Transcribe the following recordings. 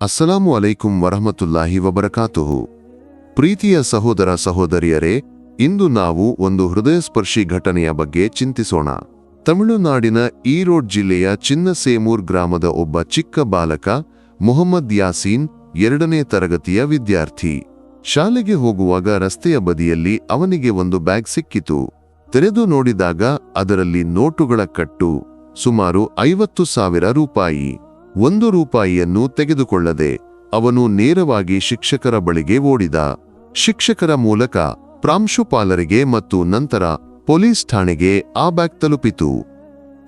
ಅಸ್ಸಲಾಮು ಅಲೈಕುಂ ವರಹಮತುಲ್ಲಾಹಿ ವಬರಕಾತುಹು. ಪ್ರೀತಿಯ ಸಹೋದರ ಸಹೋದರಿಯರೇ, ಇಂದು ನಾವು ಒಂದು ಹೃದಯಸ್ಪರ್ಶಿ ಘಟನೆಯ ಬಗ್ಗೆ ಚಿಂತಿಸೋಣ. ತಮಿಳುನಾಡಿನ ಈರೋಡ್ ಜಿಲ್ಲೆಯ ಚಿನ್ನಸೇಮೂರ್ ಗ್ರಾಮದ ಒಬ್ಬ ಚಿಕ್ಕ ಬಾಲಕ, ಮೊಹಮ್ಮದ್ ಯಾಸೀನ್, ಎರಡನೇ ತರಗತಿಯ ವಿದ್ಯಾರ್ಥಿ. ಶಾಲೆಗೆ ಹೋಗುವಾಗ ರಸ್ತೆಯ ಬದಿಯಲ್ಲಿ ಅವನಿಗೆ ಒಂದು ಬ್ಯಾಗ್ ಸಿಕ್ಕಿತು. ತೆರೆದು ನೋಡಿದಾಗ ಅದರಲ್ಲಿ ನೋಟುಗಳ ಕಟ್ಟು, ಸುಮಾರು ಐವತ್ತು ಸಾವಿರ ರೂಪಾಯಿ. ಒಂದು ರೂಪಾಯಿಯನ್ನು ತೆಗೆದುಕೊಳ್ಳದೆ ಅವನು ನೇರವಾಗಿ ಶಿಕ್ಷಕರ ಬಳಿಗೆ ಓಡಿದ. ಶಿಕ್ಷಕರ ಮೂಲಕ ಪ್ರಾಂಶುಪಾಲರಿಗೆ ಮತ್ತು ನಂತರ ಪೊಲೀಸ್ ಠಾಣೆಗೆ ಆ ಬ್ಯಾಗ್ ತಲುಪಿತು.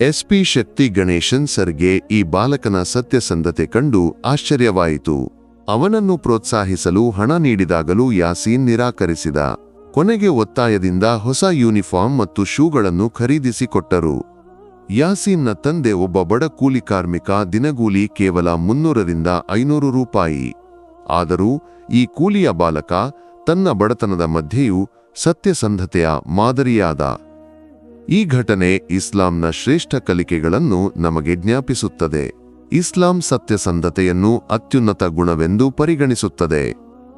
ಎಸ್ಪಿ ಶಕ್ತಿ ಗಣೇಶನ್ ಸರ್ಗೆ ಈ ಬಾಲಕನ ಸತ್ಯಸಂಧತೆ ಕಂಡು ಆಶ್ಚರ್ಯವಾಯಿತು. ಅವನನ್ನು ಪ್ರೋತ್ಸಾಹಿಸಲು ಹಣ ನೀಡಿದಾಗಲೂ ಯಾಸೀನ್ ನಿರಾಕರಿಸಿದ. ಕೊನೆಗೆ ಒತ್ತಾಯದಿಂದ ಹೊಸ ಯೂನಿಫಾರ್ಮ್ ಮತ್ತು ಶೂಗಳನ್ನು ಖರೀದಿಸಿಕೊಟ್ಟರು ಯಾಸೀನ್ನ ತಂದೆ ಒಬ್ಬ ಬಡ ಕೂಲಿ ಕಾರ್ಮಿಕ ದಿನಗೂಲಿ ಕೇವಲ ಮುನ್ನೂರರಿಂದ ಐನೂರು ರೂಪಾಯಿ. ಆದರೂ ಈ ಕೂಲಿಯ ಬಾಲಕ ತನ್ನ ಬಡತನದ ಮಧ್ಯೆಯೂ ಸತ್ಯಸಂಧತೆಯ ಮಾದರಿಯಾದ. ಈ ಘಟನೆ ಇಸ್ಲಾಂನ ಶ್ರೇಷ್ಠ ಕಲಿಕೆಗಳನ್ನು ನಮಗೆ ಜ್ಞಾಪಿಸುತ್ತದೆ. ಇಸ್ಲಾಂ ಸತ್ಯಸಂಧತೆಯನ್ನು ಅತ್ಯುನ್ನತ ಗುಣವೆಂದು ಪರಿಗಣಿಸುತ್ತದೆ.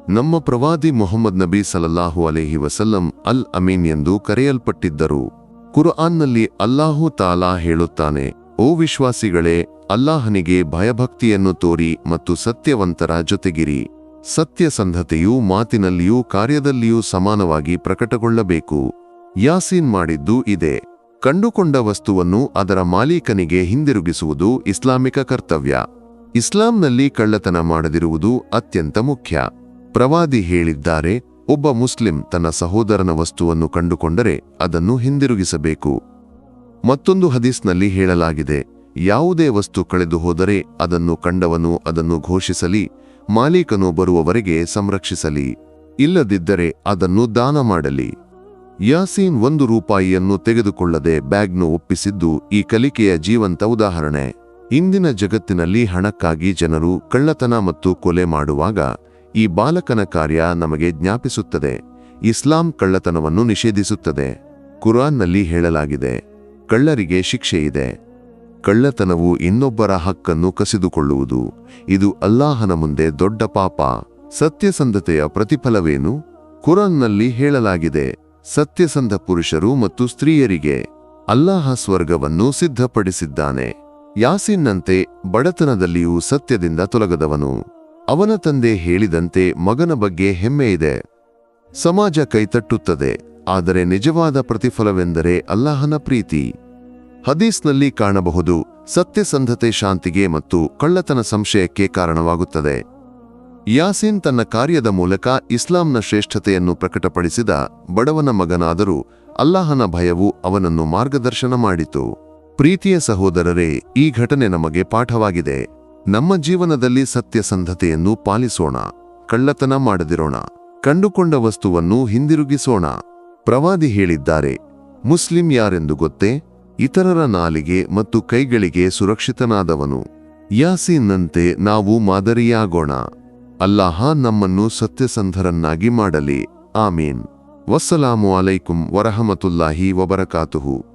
ನಮ್ಮ ಪ್ರವಾದಿ ಮೊಹಮ್ಮದ್ ನಬಿ ಸಲಲ್ಲಾಹು ಅಲೇಹಿ ವಸಲ್ಲಂ ಅಲ್ ಅಮೀನ್ ಎಂದು ಕರೆಯಲ್ಪಟ್ಟಿದ್ದರು. ಕುರ್ಆನ್ನಲ್ಲಿ ಅಲ್ಲಾಹು ತಾಲಾ ಹೇಳುತ್ತಾನೆ, ಓ ವಿಶ್ವಾಸಿಗಳೇ, ಅಲ್ಲಾಹನಿಗೆ ಭಯಭಕ್ತಿಯನ್ನು ತೋರಿ ಮತ್ತು ಸತ್ಯವಂತರ ಜೊತೆಗಿರಿ. ಸತ್ಯಸಂಧತೆಯು ಮಾತಿನಲ್ಲಿಯೂ ಕಾರ್ಯದಲ್ಲಿಯೂ ಸಮಾನವಾಗಿ ಪ್ರಕಟಗೊಳ್ಳಬೇಕು. ಯಾಸೀನ್ ಮಾಡಿದ್ದು ಇದೆ. ಕಂಡುಕೊಂಡ ವಸ್ತುವನ್ನು ಅದರ ಮಾಲೀಕನಿಗೆ ಹಿಂದಿರುಗಿಸುವುದು ಇಸ್ಲಾಮಿಕ ಕರ್ತವ್ಯ. ಇಸ್ಲಾಂನಲ್ಲಿ ಕಳ್ಳತನ ಮಾಡದಿರುವುದು ಅತ್ಯಂತ ಮುಖ್ಯ. ಪ್ರವಾದಿ ಹೇಳಿದ್ದಾರೆ ಒಬ್ಬ ಮುಸ್ಲಿಂ ತನ್ನ ಸಹೋದರನ ವಸ್ತುವನ್ನು ಕಂಡುಕೊಂಡರೆ ಅದನ್ನು ಹಿಂದಿರುಗಿಸಬೇಕು. ಮತ್ತೊಂದು ಹದೀಸ್ನಲ್ಲಿ ಹೇಳಲಾಗಿದೆ, ಯಾವುದೇ ವಸ್ತು ಕಳೆದು ಹೋದರೆ ಅದನ್ನು ಕಂಡವನು ಅದನ್ನು ಘೋಷಿಸಲಿ, ಮಾಲೀಕನು ಬರುವವರೆಗೆ ಸಂರಕ್ಷಿಸಲಿ, ಇಲ್ಲದಿದ್ದರೆ ಅದನ್ನು ದಾನ ಮಾಡಲಿ. ಯಾಸೀನ್ ಒಂದು ರೂಪಾಯಿಯನ್ನು ತೆಗೆದುಕೊಳ್ಳದೆ ಬ್ಯಾಗ್ನು ಒಪ್ಪಿಸಿದ್ದು ಈ ಕಲಿಕೆಯ ಜೀವಂತ ಉದಾಹರಣೆ. ಇಂದಿನ ಜಗತ್ತಿನಲ್ಲಿ ಹಣಕ್ಕಾಗಿ ಜನರು ಕಳ್ಳತನ ಮತ್ತು ಕೊಲೆ ಮಾಡುವಾಗ ಈ ಬಾಲಕನ ಕಾರ್ಯ ನಮಗೆ ಜ್ಞಾಪಿಸುತ್ತದೆ. ಇಸ್ಲಾಂ ಕಳ್ಳತನವನ್ನು ನಿಷೇಧಿಸುತ್ತದೆ. ಕುರಾನ್ನಲ್ಲಿ ಹೇಳಲಾಗಿದೆ, ಕಳ್ಳರಿಗೆ ಶಿಕ್ಷೆ ಇದೆ. ಕಳ್ಳತನವು ಇನ್ನೊಬ್ಬರ ಹಕ್ಕನ್ನು ಕಸಿದುಕೊಳ್ಳುವುದು. ಇದು ಅಲ್ಲಾಹನ ಮುಂದೆ ದೊಡ್ಡ ಪಾಪ. ಸತ್ಯಸಂಧತೆಯ ಪ್ರತಿಫಲವೇನು? ಕುರಾನ್ನಲ್ಲಿ ಹೇಳಲಾಗಿದೆ, ಸತ್ಯಸಂಧ ಪುರುಷರು ಮತ್ತು ಸ್ತ್ರೀಯರಿಗೆ ಅಲ್ಲಾಹ ಸ್ವರ್ಗವನ್ನು ಸಿದ್ಧಪಡಿಸಿದ್ದಾನೆ. ಯಾಸಿನ್ನಂತೆ ಬಡತನದಲ್ಲಿಯೂ ಸತ್ಯದಿಂದ ತೊಲಗದವನು. ಅವನ ತಂದೆ ಹೇಳಿದಂತೆ ಮಗನ ಬಗ್ಗೆ ಹೆಮ್ಮೆ ಇದೆ. ಸಮಾಜ ಕೈತಟ್ಟುತ್ತದೆ, ಆದರೆ ನಿಜವಾದ ಪ್ರತಿಫಲವೆಂದರೆ ಅಲ್ಲಾಹನ ಪ್ರೀತಿ. ಹದೀಸ್ನಲ್ಲಿ ಕಾಣಬಹುದು, ಸತ್ಯಸಂಧತೆ ಶಾಂತಿಗೆ ಮತ್ತು ಕಳ್ಳತನ ಸಂಶಯಕ್ಕೆ ಕಾರಣವಾಗುತ್ತದೆ. ಯಾಸೀನ್ ತನ್ನ ಕಾರ್ಯದ ಮೂಲಕ ಇಸ್ಲಾಂನ ಶ್ರೇಷ್ಠತೆಯನ್ನು ಪ್ರಕಟಪಡಿಸಿದ ಬಡವನ ಮಗನಾದರೂ ಅಲ್ಲಾಹನ ಭಯವು ಅವನನ್ನು ಮಾರ್ಗದರ್ಶನ ಮಾಡಿತು. ಪ್ರೀತಿಯ ಸಹೋದರರೇ, ಈ ಘಟನೆ ನಮಗೆ ಪಾಠವಾಗಿದೆ. ನಮ್ಮ ಜೀವನದಲ್ಲಿ ಸತ್ಯಸಂಧತೆಯನ್ನು ಪಾಲಿಸೋಣ, ಕಳ್ಳತನ ಮಾಡದಿರೋಣ, ಕಂಡುಕೊಂಡ ವಸ್ತುವನ್ನು ಹಿಂದಿರುಗಿಸೋಣ. ಪ್ರವಾದಿ ಹೇಳಿದ್ದಾರೆ, ಮುಸ್ಲಿಂ ಯಾರೆಂದು ಗೊತ್ತೇ? ಇತರರ ನಾಲಿಗೆ ಮತ್ತು ಕೈಗಳಿಗೆ ಸುರಕ್ಷಿತನಾದವನು. ಯಾಸೀನ್ನಂತೆ ನಾವು ಮಾದರಿಯಾಗೋಣ. ಅಲ್ಲಾಹ ನಮ್ಮನ್ನು ಸತ್ಯಸಂಧರನ್ನಾಗಿ ಮಾಡಲಿ. ಆಮೀನ್. ವಸ್ಸಲಾಮು ಅಲೈಕುಂ ವರಹಮತುಲ್ಲಾಹಿ ವಬರಕಾತುಹು.